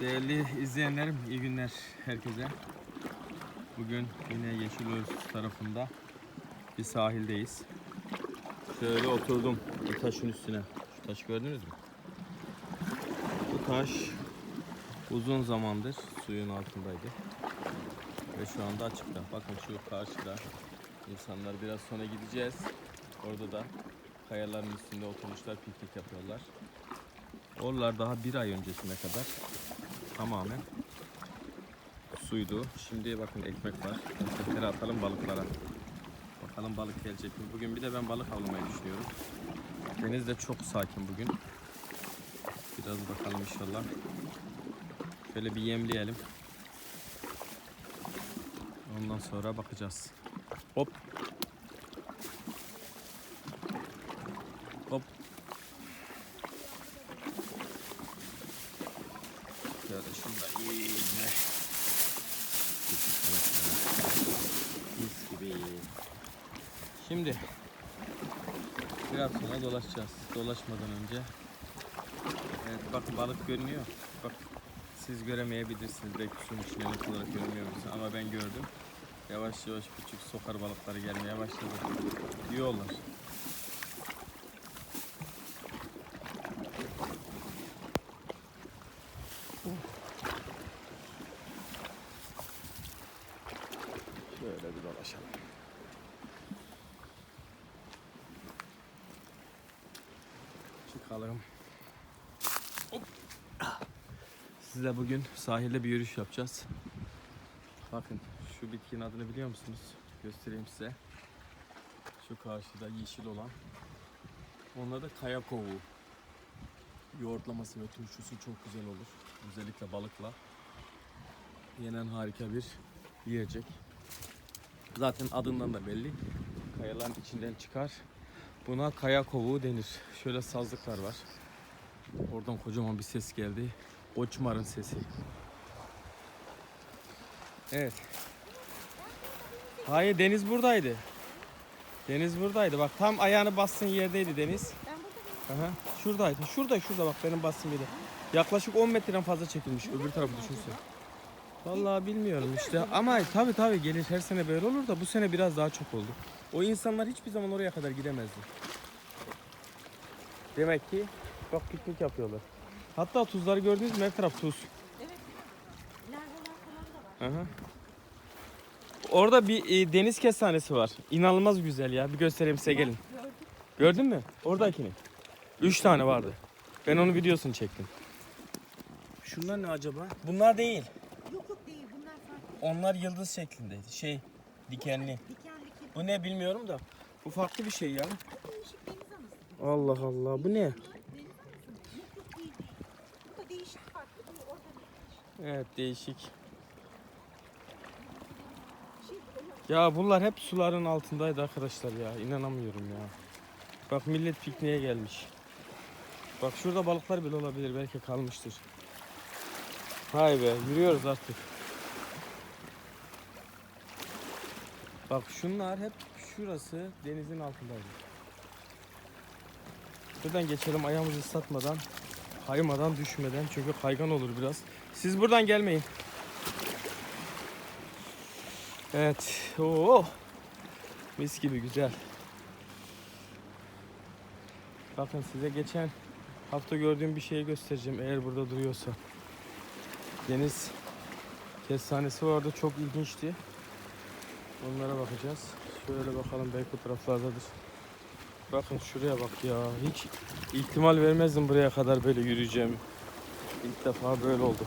Değerli izleyenlerim, iyi günler herkese. Bugün yine Yeşilöz tarafında bir sahildeyiz. Şöyle oturdum bu taşın üstüne. Şu taşı gördünüz mü? Bu taş uzun zamandır suyun altındaydı. Ve şu anda açıkta. Bakın şu karşıda insanlar biraz sonra gideceğiz. Orada da kayaların üstünde oturmuşlar, piknik yapıyorlar. Oralar daha bir ay öncesine kadar tamamen suydu. Şimdi bakın ekmek var. Ekmekleri atalım balıklara. Bakalım balık gelecek mi? Bugün bir de ben balık avlamayı düşünüyorum. Deniz de çok sakin bugün. Biraz bakalım inşallah. Şöyle bir yemleyelim. Ondan sonra bakacağız. Hop. Hop. Şöyle şunu da iyice. Mis gibi. Şimdi biraz sonra dolaşacağız. Dolaşmadan önce. Evet bak balık görünüyor. Bak siz göremeyebilirsiniz. Belki suyun içine net olarak görünmüyorsunuz ama ben gördüm. Yavaş yavaş küçük sokar balıkları gelmeye başladı. Yiyorlar. Şöyle bir dolaşalım. Çıkalım. Hop. Sizle bugün sahilde bir yürüyüş yapacağız. Bakın şu bitkinin adını biliyor musunuz? Göstereyim size. Şu karşıda yeşil olan. Onlar da kaya kovuğu. Yoğurtlaması ve turşusu çok güzel olur. Özellikle balıkla. Yenen harika bir yiyecek. Zaten adından da belli. Kayaların içinden çıkar. Buna kaya kovuğu denir. Şöyle sazlıklar var. Oradan kocaman bir ses geldi. Oçmar'ın sesi. Evet. Hayır deniz buradaydı. Deniz buradaydı. Bak tam ayağını bassın yerdeydi deniz. Aha. Şuradaydı. Şurada şurada bak benim bastığım yeri. Yaklaşık 10 metreden fazla çekilmiş öbür tarafı düşünsün. Vallahi bilmiyorum işte ama tabi tabi gelir her sene böyle olur da bu sene biraz daha çok oldu. O insanlar hiçbir zaman oraya kadar gidemezdi. Demek ki bak piknik yapıyorlar. Hatta tuzları gördünüz mü her taraf tuz. Evet. Larvalar falan da var. Aha. Orada bir e, deniz kestanesi var. İnanılmaz güzel ya. Bir göstereyim size gelin. Gördüm. Gördün mü? Oradakini. Üç tane vardı. Ben onun videosunu çektim. Şunlar ne acaba? Bunlar değil. Yok yok değil. Bunlar farklı. Onlar yıldız şeklindeydi. Şey dikenli. Bu ne bilmiyorum da. Bu farklı bir şey ya. Allah Allah. Bu ne? Evet değişik. Ya bunlar hep suların altındaydı arkadaşlar ya. İnanamıyorum ya. Bak millet pikniğe gelmiş. Bak şurada balıklar bile olabilir. Belki kalmıştır. Hay be yürüyoruz artık. Bak şunlar hep şurası denizin altındaydı. Buradan geçelim ayağımızı ıslatmadan, kaymadan, düşmeden çünkü kaygan olur biraz. Siz buradan gelmeyin. Evet. Oo. Mis gibi güzel. Bakın size geçen hafta gördüğüm bir şeyi göstereceğim eğer burada duruyorsa. Deniz kestanesi vardı çok ilginçti. Onlara bakacağız. Şöyle bakalım belki bu taraflardadır. Bakın şuraya bak ya. Hiç ihtimal vermezdim buraya kadar böyle yürüyeceğim. İlk defa böyle oldu.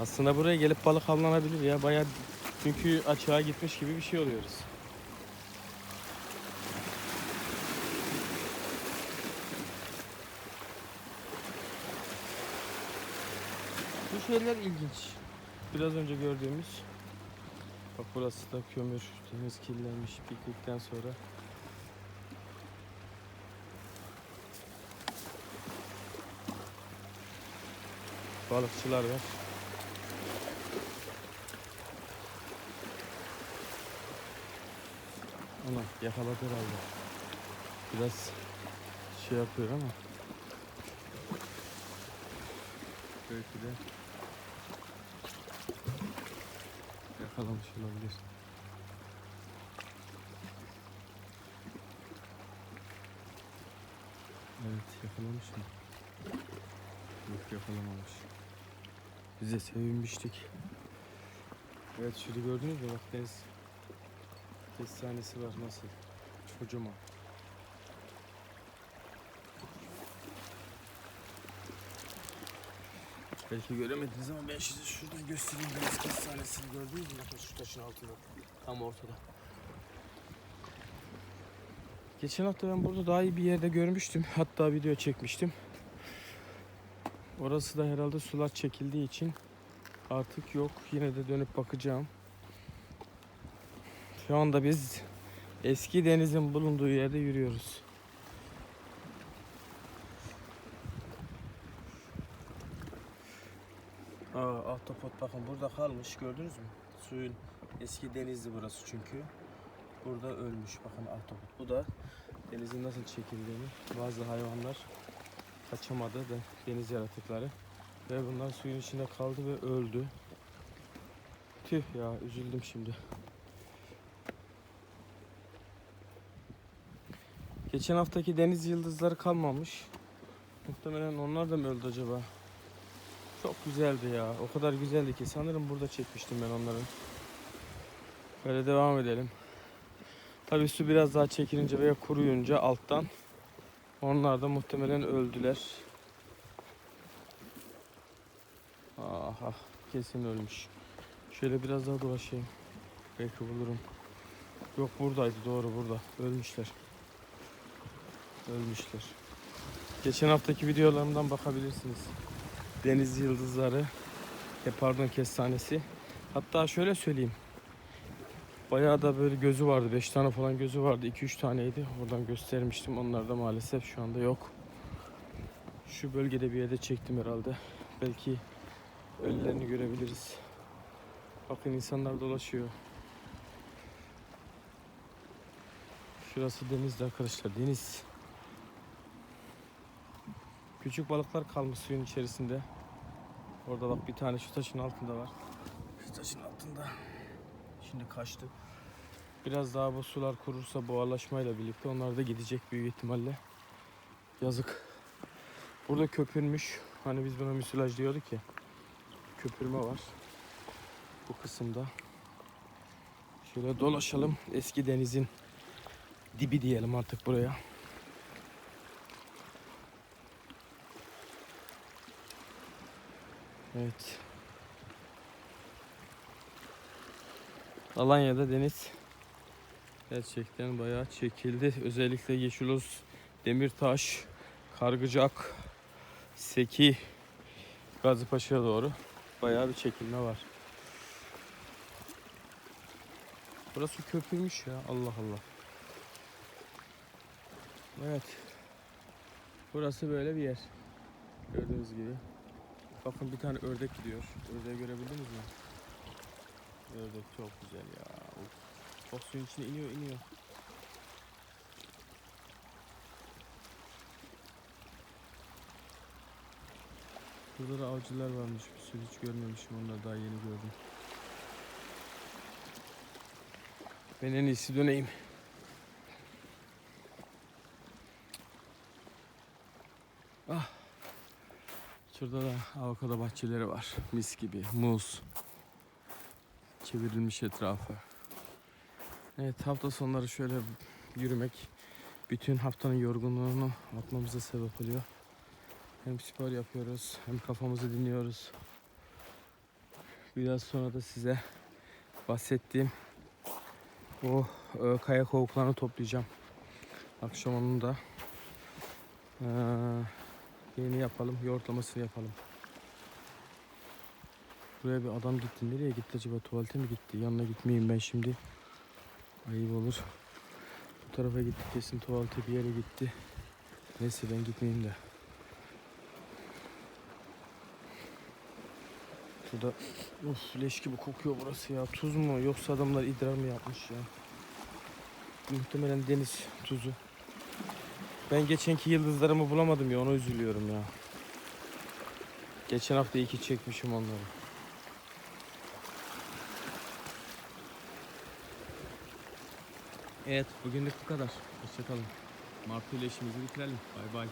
Aslında buraya gelip balık avlanabilir ya. Bayağı çünkü açığa gitmiş gibi bir şey oluyoruz. Şeyler ilginç. Biraz önce gördüğümüz. Bak burası da kömür. Deniz kirlenmiş piknikten sonra. Balıkçılar var. Ana yakaladı herhalde. Biraz şey yapıyor ama. Belki de yakalamış olabilir. Evet yakalamış mı? Yok yakalamamış. Biz de sevinmiştik. Evet şurada gördünüz mü? Bak deniz kestanesi var nasıl? Kocaman. Belki göremediniz ama ben size şuradan göstereyim deniz kestanesini gördünüz mü? Bakın şu taşın altında. Tam ortada. Geçen hafta ben burada daha iyi bir yerde görmüştüm. Hatta video çekmiştim. Orası da herhalde sular çekildiği için artık yok. Yine de dönüp bakacağım. Şu anda biz eski denizin bulunduğu yerde yürüyoruz. Ahtapot bakın burada kalmış gördünüz mü? Suyun eski denizdi burası çünkü. Burada ölmüş bakın ahtapot. Bu da denizin nasıl çekildiğini bazı hayvanlar kaçamadı da deniz yaratıkları ve bunlar suyun içinde kaldı ve öldü. Tüh ya üzüldüm şimdi. Geçen haftaki deniz yıldızları kalmamış. Muhtemelen onlar da mı öldü acaba? Çok güzeldi ya. O kadar güzeldi ki sanırım burada çekmiştim ben onları. Böyle devam edelim. Tabii su biraz daha çekilince veya kuruyunca alttan onlar da muhtemelen öldüler. Ah, ah kesin ölmüş. Şöyle biraz daha dolaşayım. Belki bulurum. Yok buradaydı doğru burada. Ölmüşler. Ölmüşler. Geçen haftaki videolarımdan bakabilirsiniz. Deniz yıldızları. E pardon kestanesi. Hatta şöyle söyleyeyim. Bayağı da böyle gözü vardı. 5 tane falan gözü vardı. 2-3 taneydi. Oradan göstermiştim. Onlar da maalesef şu anda yok. Şu bölgede bir yerde çektim herhalde. Belki ölülerini görebiliriz. Bakın insanlar dolaşıyor. Şurası denizdi arkadaşlar. Deniz. Küçük balıklar kalmış suyun içerisinde. Orada bak bir tane şu taşın altında var. Şu taşın altında. Şimdi kaçtı. Biraz daha bu sular kurursa buharlaşmayla birlikte onlar da gidecek büyük ihtimalle. Yazık. Burada köpürmüş. Hani biz buna müsilaj diyorduk ya. Köpürme var. Bu kısımda. Şöyle dolaşalım. Eski denizin dibi diyelim artık buraya. Evet. Alanya'da deniz gerçekten bayağı çekildi. Özellikle Yeşiloz, Demirtaş, Kargıcak, Seki, Gazipaşa'ya doğru bayağı bir çekilme var. Burası köpürmüş ya. Allah Allah. Evet. Burası böyle bir yer. Gördüğünüz gibi. Bakın bir tane ördek gidiyor. Ördeği görebildiniz mi? Ördek çok güzel ya. Of. Bak suyun içine iniyor iniyor. Burada da avcılar varmış. Bir sürü hiç görmemişim. Onları daha yeni gördüm. Ben en iyisi döneyim. Şurada da avokado bahçeleri var. Mis gibi. Muz. Çevrilmiş etrafı. Evet hafta sonları şöyle yürümek bütün haftanın yorgunluğunu atmamıza sebep oluyor. Hem spor yapıyoruz hem kafamızı dinliyoruz. Biraz sonra da size bahsettiğim o e, kaya kovuklarını toplayacağım. Akşam onun da e, yeni yapalım, yoğurtlamasını yapalım. Buraya bir adam gitti. Nereye gitti acaba? Tuvalete mi gitti? Yanına gitmeyeyim ben şimdi. Ayıp olur. Bu tarafa gitti kesin tuvalete bir yere gitti. Neyse ben gitmeyeyim de. Şurada of leş gibi kokuyor burası ya. Tuz mu yoksa adamlar idrar mı yapmış ya? Muhtemelen deniz tuzu. Ben geçenki yıldızlarımı bulamadım ya ona üzülüyorum ya. Geçen hafta iyi ki çekmişim onları. Evet bugünlük bu kadar. Hoşçakalın. Martı ile işimizi bitirelim. Bay bay.